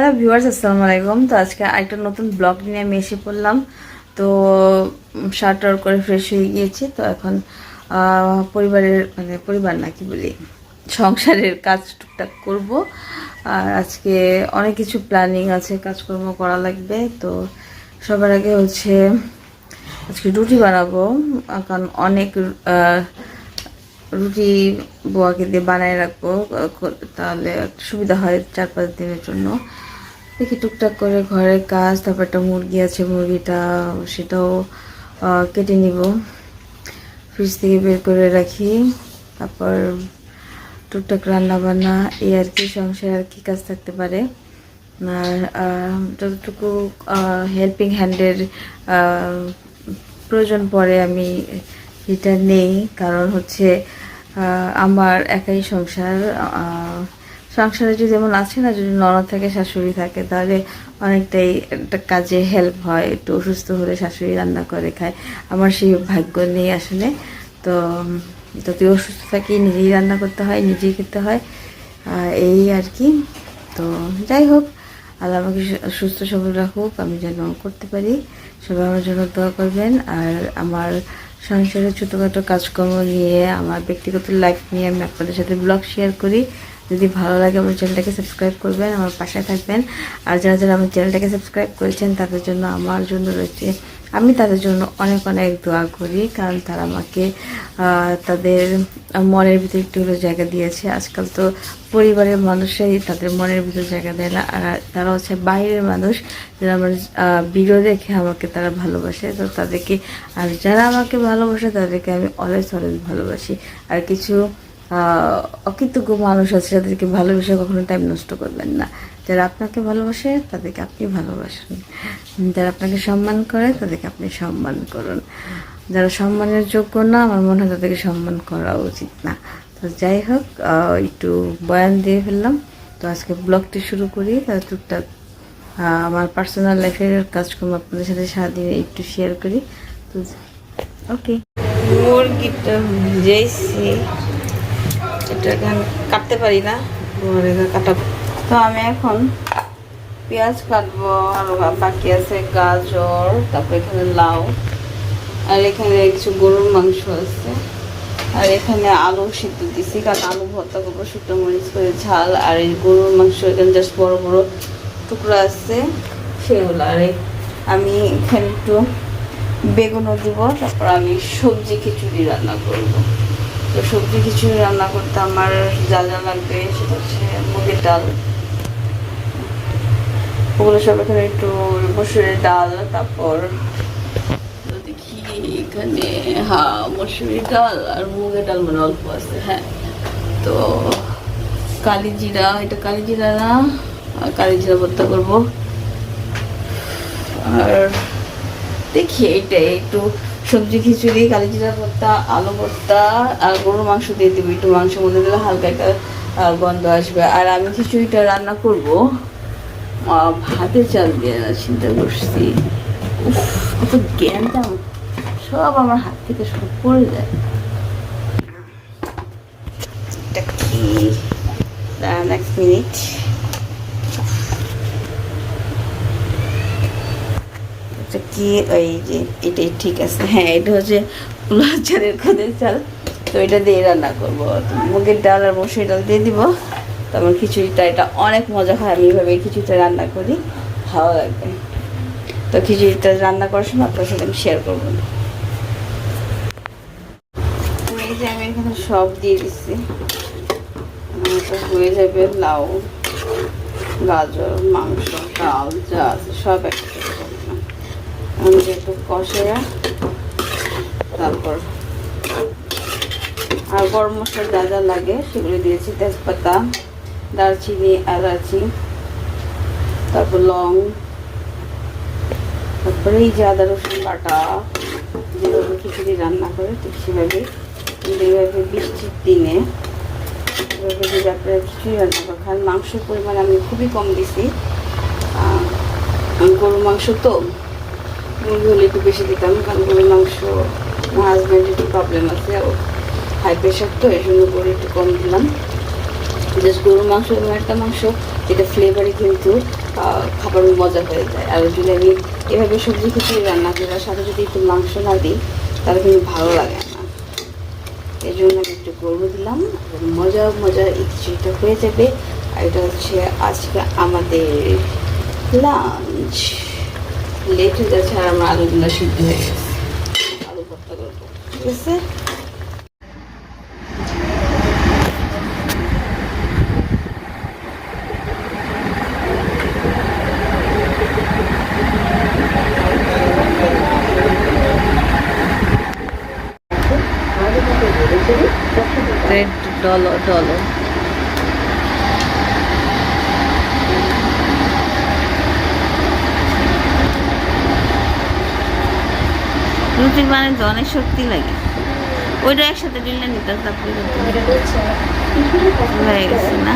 Hello viewers আসসালামু আলাইকুম। তো আজকে একটা নতুন ব্লগ নিয়ে আমি এসে পড়লাম। তো শার্ট টার করে ফ্রেশ হয়ে গিয়েছি। তো এখন পরিবারের মানে পরিবার না, কি বলি, সংসারের কাজ টুকটাক করব। আর আজকে অনেক কিছু প্ল্যানিং আছে, কাজকর্ম করা লাগবে। তো সবার আগে হচ্ছে, আজকে রুটি বানাবো। কারণ অনেক রুটি বোয়াকে দিয়ে বানায় রাখব। তাহলে সুবিধা হয় চার পাঁচ দিনের জন্য। দেখি টুকটাক করে ঘরের কাজ, তারপর একটা মুরগি আছে, মুরগিটা সেটাও কেটে নিব। ফ্রিজ থেকে বের করে রাখি, তারপর টুকটাক রান্না বান্না এই আর কি, সংসার আর কি কাজ থাকতে পারে। আর যতটুকু হেল্পিং হ্যান্ডের প্রয়োজন পড়ে আমি এটা নেই। কারণ হচ্ছে আমার একাই সংসার সংসারে যদি যেমন আছে না, যদি ননদ থাকে, শাশুড়ি থাকে, তাহলে অনেকটাই একটা কাজে হেল্প হয়। একটু অসুস্থ হলে শাশুড়ি রান্না করে খায়। আমার সেই ভাগ্য নেই আসলে। তো যদি অসুস্থ থাকি, নিজেই রান্না করতে হয়, নিজেই খেতে হয় এই আর কি। তো, যাই হোক, আল্লাহ আমাকে সুস্থ সবল রাখুক, আমি যেন করতে পারি। সবাই আমার জন্য দোয়া করবেন। আর আমার সংসারের ছোটোখাটো কাজকর্ম নিয়ে, আমার ব্যক্তিগত লাইফ নিয়ে আমি আপনাদের সাথে ব্লগ শেয়ার করি। যদি ভালো লাগে আমার চ্যানেলটাকে সাবস্ক্রাইব করবেন, আমার পাশে থাকবেন। আর যারা যারা আমার চ্যানেলটাকে সাবস্ক্রাইব করেছেন, তাদের জন্য আমার জন্য রয়েছে, আমি তাদের জন্য অনেক অনেক দোয়া করি, কারণ তারা আমাকে তাদের মনের ভিতরে একটু হলেও জায়গা দিয়েছে। আজকাল তো পরিবারের মানুষই তাদের মনের ভিতরে জায়গা দেয় না, আর তারা হচ্ছে বাইরের মানুষ, যারা আমার ভিডিও দেখে আমাকে তারা ভালোবাসে। তো তাদেরকে, আর যারা আমাকে ভালোবাসে, তাদেরকে আমি অলওয়েজ অলওয়েজ ভালোবাসি। আর কিছু অকৃতজ্ঞ মানুষ আছে, যাদেরকে ভালোবেসে কখনো টাইম নষ্ট করবেন না। যারা আপনাকে ভালোবাসে, তাদেরকে আপনি ভালোবাসেন। যারা আপনাকে সম্মান করে, তাদেরকে আপনি সম্মান করুন। যারা সম্মানের যোগ্য না, আমার মনে হয় তাদেরকে সম্মান করা উচিত না। তো যাই হোক একটু বয়ান দিয়ে ফেললাম। তো আজকে ব্লগটি শুরু করি। তার টুকটাক আমার পার্সোনাল লাইফের কাজকর্ম আপনাদের সাথে সারাদিনে একটু শেয়ার করি। তো ওকে মুরগিটা ভিজাইছি কাটতে পারি না। কাটা তো আমি এখন পেঁয়াজ কাটবো, আর বাকি আছে গাজর, তারপর এখানে লাউ, আর এখানে কিছু গরুর মাংস আছে। আর এখানে আলু সিদ্ধ দিছি, কারণ আলু ভর্তা করব, শুকনো মরিচ করে ঝাল, আর এই গরুর মাংস এখানে জাস্ট বড় বড় টুকরো আছে, সেগুলো। আর আমি এখানে একটু বেগুনও দিব, তারপর আমি সবজি খিচুড়ি রান্না করব। তো সবজি খিচুড়ি রান্না করতে আমার যা যা লাগবে সেটা হচ্ছে মুগের ডাল। ওগুলো সব এখানে একটু মসুরের ডাল, তারপর দেখি এখানে হ্যাঁ মসুরির ডাল আর মুগের ডাল মানে অল্প আছে হ্যাঁ। তো কালি জিরা, এটা কালি জিরা না কালি জিরা ভর্তা করব। আর দেখি এইটা একটু সবজি, খিচুড়ি কালি জিরা ভর্তা, আলু ভর্তা, আর গরুর মাংস দিয়ে দিবি। একটু মাংস মধ্যে দিলে হালকা একটা গন্ধ আসবে। আর আমি খিচুড়িটা রান্না করব। ভাতের চাল দিয়ে চিন্তা করছি। উফ, কত জ্ঞানটা সব আমার হাত থেকে সব পড়ে যায়। এক মিনিট। এটা কি এই যে এটাই ঠিক আছে হ্যাঁ এটা হচ্ছে চালের খোদের চাল। তো এটা দিয়ে রান্না করব। মুগের ডাল আর মসুর ডাল দিয়ে দিব। তারপর খিচুড়িটা, এটা অনেক মজা হয়, আমি এইভাবে খিচুড়িটা রান্না করি, ভালো লাগবে তো খিচুড়িটা রান্না করার সময় আপনার সাথে আমি শেয়ার করব। এই যে আমি এখানে সব দিয়ে দিচ্ছি। হয়ে যাবে লাউ, গাজর, মাংস, ডাল, যা সব করলাম আমি একটু কষে তারপর আর গরম মশলা যা যা লাগে সেগুলো দিয়েছি। তেজপাতা, দারচিনি, এলাচি, তারপর লং, তারপরে এই যে আদা, রসুন বাটা, যেভাবে খিচুড়ি রান্না করে ঠিক সেভাবে কিন্তু এইভাবে বৃষ্টির দিনে এভাবে যদি আপনারা খিচুড়ি রান্না করে খান, মাংসের পরিমাণ আমি খুবই কম দিছি। গরুর মাংস তো মুরগি হলে একটু বেশি দিতাম, কারণ গরুর মাংস, আমার হাজব্যান্ডের একটু প্রবলেম আছে হাই প্রেশার তো এই জন্য গরু একটু কম দিলাম। জাস্ট গরুর মাংস এমন একটা মাংস, যেটা ফ্লেভারে কিন্তু খাবার মজা হয়ে যায়। আর যদি আমি এভাবে সবজি খিচুড়ি রান্না করি সাথে যদি একটু মাংস না দিই, তাহলে কিন্তু ভালো লাগে না। এই জন্য আমি একটু গরু দিলাম মজা মজা খিচুড়িটা হয়ে যাবে। আর এটা হচ্ছে আজকে আমাদের লাঞ্চ লেট হয়ে যাচ্ছে আর আমার আলুগুলো সিদ্ধ হয়ে গেছে। আলু ভর্তা করব। ঠিক আছে? ডলো ডলো রুটি বানাইতে অনেক শক্তি লাগে। ওইটা একসাথে দিলে নিতে তারপরে হয়ে গেছে না?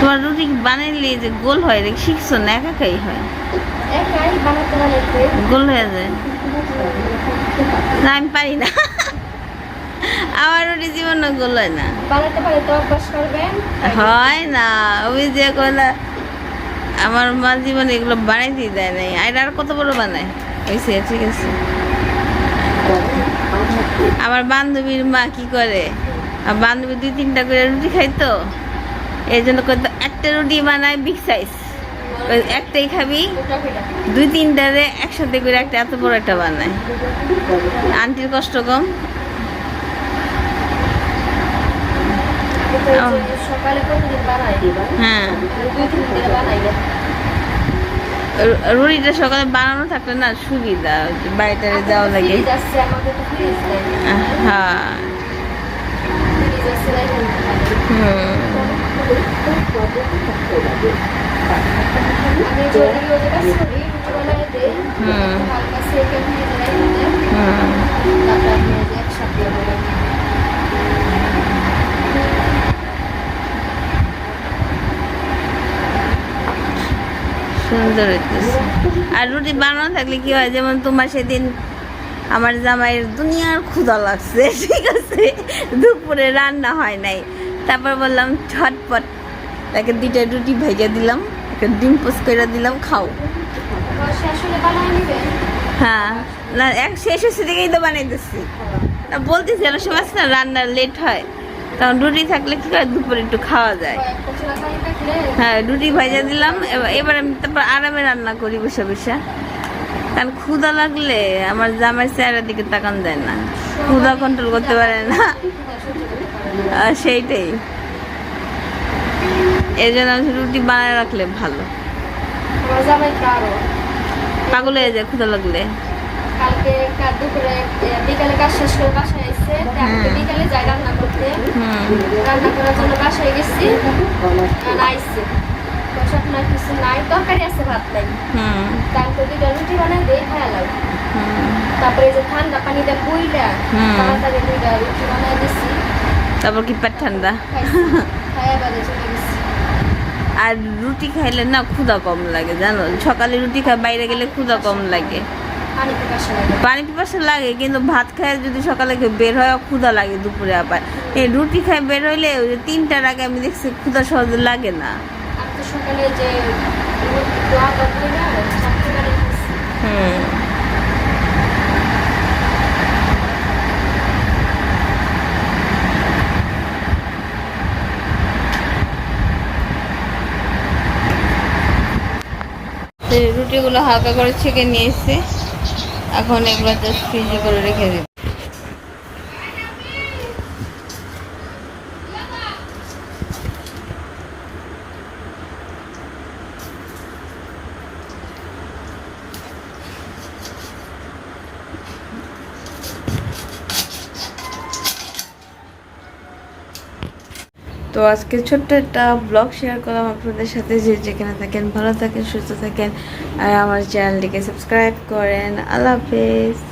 তোমার রুটি বানাইলে যে গোল হয় শিখছো না একা একাই হয়। বানাতে বানাতে গোল হয়ে যায়। না আমি পারি না। আমার রুটি জীবন গোল হয় না। হয় না। ওই যে কয়লা আমার মা জীবনে এগুলো বানাইতেই দেয় নাই। আর আর কত বড় বানায়? ঠিক আছে। আমার বান্ধবীর মা কি করে? বান্ধবী দুই তিনটা করে রুটি খাইতো। এই জন্য একটা রুটি বানায় বিগ সাইজ একটাই খাবি দুই তিনটারে একসাথে করে একটা এত বড় একটা বানায়। আন্টির কষ্ট কম। হ্যাঁ। রুটিটা সকালে বানানো থাকলে না সুবিধা বাড়িটারে যাওয়া লাগে। হ্যাঁ। হুম। সুন্দর আর রুটি বানানো থাকলে কি হয়, যেমন তোমার সেদিন আমার জামাইয়ের দুনিয়ার ক্ষুধা লাগছে, ঠিক আছে? দুপুরে রান্না হয় নাই। তারপর বললাম ছটপট তাকে দুইটা রুটি ভেজে দিলাম একটা ডিম পোস্ট করে দিলাম, খাও। হ্যাঁ না, এক শেষ হচ্ছে দিকেই তো বানাইতেছি। বলতেছি অনেক সময় না, রান্নার লেট হয়। কারণ রুটি থাকলে কি হয় দুপুরে একটু খাওয়া যায়। হ্যাঁ রুটি ভাজা দিলাম, এবার- আমি তারপর আরামে রান্না করি বসে বসে। কারণ ক্ষুধা লাগলে আমার জামাই চেহারার দিকে তাকান যায় না। ক্ষুধা কন্ট্রোল করতে পারে না। সেইটাই। এই জন্য রুটি বানায় রাখলে ভালো। পাগল হয়ে যায় ক্ষুধা লাগলে। কালকে কাল দুপুরে বিকালে কাজ শেষ করে বাসায় এসে হ্যাঁ। বিকালে যাই রান্না করতে। হুম। রান্না করার জন্য বাসায় গেছি আর আইসে বসে আপনার কিছু নাই তরকারি আছে ভাত নাই। তারপর দুইটা রুটি বানাই দিয়ে খাওয়া লাগবে তারপরে যে ঠান্ডা পানিটা। তাড়াতাড়ি দুইটা রুটি বানাই দিছি। তারপর কি পেট ঠান্ডা? খাইয়া চলে আর রুটি খাইলে না ক্ষুদা কম লাগে জানো? সকালে রুটি খাই বাইরে গেলে ক্ষুদা কম লাগে। পানি পিপাসা লাগে। কিন্তু ভাত খায় যদি সকালে বের হয় ক্ষুদা লাগে দুপুরে আবার। এই রুটি খাই বের হইলে ওই যে তিনটার আগে আমি দেখছি ক্ষুদা সহজে লাগে না। সকালে যে দোয়া করব না চারটে বানাই খাইছি হুম রুটিগুলো হালকা করে ছেঁকে নিয়ে এসছে। এখন এগুলো জাস্ট ফ্রিজে করে রেখে দিই তো আজকে ছোট্ট একটা ব্লগ শেয়ার করলাম আপনাদের সাথে। যে যেখানে থাকেন, ভালো থাকেন, সুস্থ থাকেন। আর আমার চ্যানেলটিকে সাবস্ক্রাইব করেন। আল্লাহ হাফেজ।